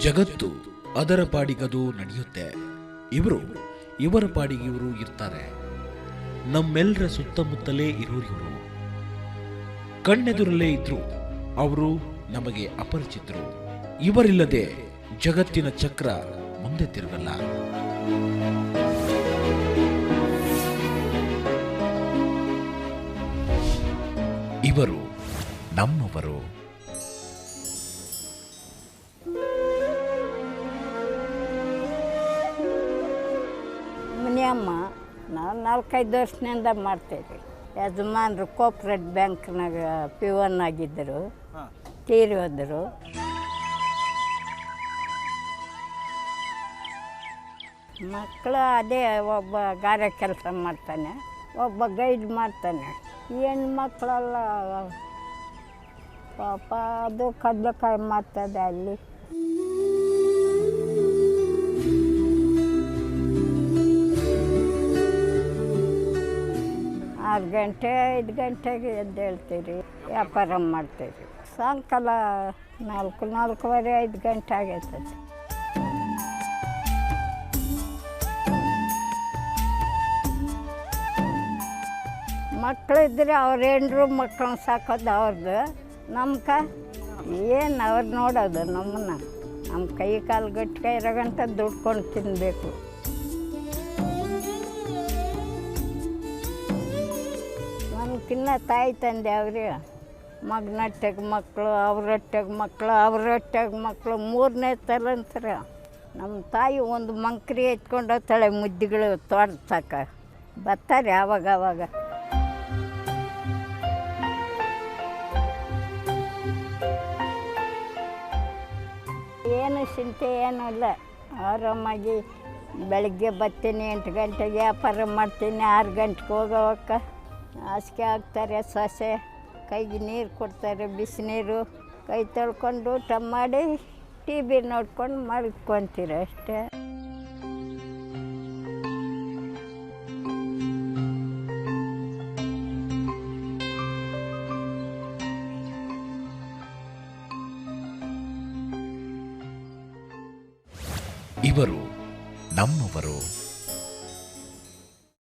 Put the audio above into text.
ಜಗತ್ತು ಅದರ ಪಾಡಿಗದು ನಡೆಯುತ್ತೆ. ಇವರು, ಇವರ ಪಾಡಿಗೆ ಇವರು ಇರ್ತಾರೆ. ನಮ್ಮೆಲ್ಲರ ಸುತ್ತಮುತ್ತಲೇ ಇರೋರು ಇವರು. ಕಣ್ಣೆದುರಲ್ಲೇ ಇದ್ರು, ಅವರು ನಮಗೆ ಅಪರಿಚಿತರು. ಇವರಿಲ್ಲದೆ ಜಗತ್ತಿನ ಚಕ್ರ ಮುಂದೆ ತಿರುಗಲ್ಲ. ಇವರು ನಮ್ಮವರು. ಮುನಿಯಮ್ಮ ನಾವು ನಾಲ್ಕೈದು ವರ್ಷದಿಂದ ಮಾಡ್ತೇವೆ ಯಜಮಾನ್ರು ಕೋಪ್ರೇಟ್ ಬ್ಯಾಂಕ್ನಾಗ ಪಿ ಒನ್ ಆಗಿದ್ದರು. ತೀರಿ ಹೋದರು. ಮಕ್ಕಳು ಅದೇ ಒಬ್ಬ ಗಾರೆ ಕೆಲಸ ಮಾಡ್ತಾನೆ ಒಬ್ಬ ಗೈಡ್ ಮಾಡ್ತಾನೆ. ಹೆಣ್ಣು ಮಕ್ಕಳೆಲ್ಲ ಪಾಪ ಅದು ಕಡಲೆಕಾಯಿ ಮಾಡ್ತದೆ ಅಲ್ಲಿ. ಆರು ಗಂಟೆ, ಐದು ಗಂಟೆಗೆ ಎದ್ದೇಳ್ತೀರಿ ವ್ಯಾಪಾರ ಮಾಡ್ತೀರಿ. ಸಾಯಂಕಾಲ ನಾಲ್ಕು, ನಾಲ್ಕೂವರೆ, ಐದು ಗಂಟೆ ಆಗೈತದೆ. ಮಕ್ಕಳಿದ್ರೆ ಅವ್ರ ಹೆಂಡ್ರು ಮಕ್ಕಳನ್ನ ಸಾಕೋದು ಅವ್ರದ್ದು ನಮ್ಕ ಏನು ಅವ್ರು ನೋಡೋದು ನಮ್ಮನ್ನ. ನಮ್ಮ ಕೈ ಕಾಲು ಗಟ್ಟಿಗೆ ಇರೋಗಂಟ ದುಡ್ಕೊಂಡು ತಿನ್ನಬೇಕು ನಮ್ಗಿನ್ನ ತಾಯಿ ತಂದೆ ಅವ್ರಿ. ಮಗನಟ್ಟೆಗೆ ಮಕ್ಕಳು ಅವ್ರೊಟ್ಟೆಗೆ ಮಕ್ಕಳು ಅವ್ರೊಟ್ಟೆಗೆ ಮಕ್ಕಳು ಮೂರನೇ ತಲಂತರ ನಮ್ಮ ತಾಯಿ ಒಂದು ಮಂಕ್ರಿ ಎತ್ಕೊಂಡು ಹೋಗ್ತಾಳೆ, ಮುದ್ದಿಗಳು ತೋಡ್ಸಕ್ಕ ಬರ್ತಾರೆ ಆವಾಗ ಆವಾಗ ಏನು ಚಿಂತೆ ಏನೂ ಇಲ್ಲ. ಆರಾಮಾಗಿ ಬೆಳಗ್ಗೆ ಬರ್ತೀನಿ ಎಂಟು ಗಂಟೆಗೆ ವ್ಯಾಪಾರ ಮಾಡ್ತೀನಿ, ಆರು ಗಂಟೆಗೆ ಹೋಗೋವಕ್ಕ. ಹಾಸಿಗೆ ಹಾಕ್ತಾರೆ, ಸೊಸೆ ಕೈಗೆ ನೀರು ಕೊಡ್ತಾರೆ ಬಿಸಿನೀರು ಕೈ ತೊಳ್ಕೊಂಡು ಊಟ ಮಾಡಿ ಟಿ ವಿ ನೋಡ್ಕೊಂಡು ಮಲ್ಕೊಂತೀರ ಅಷ್ಟೇ. ಇವರು ನಮ್ಮವರು.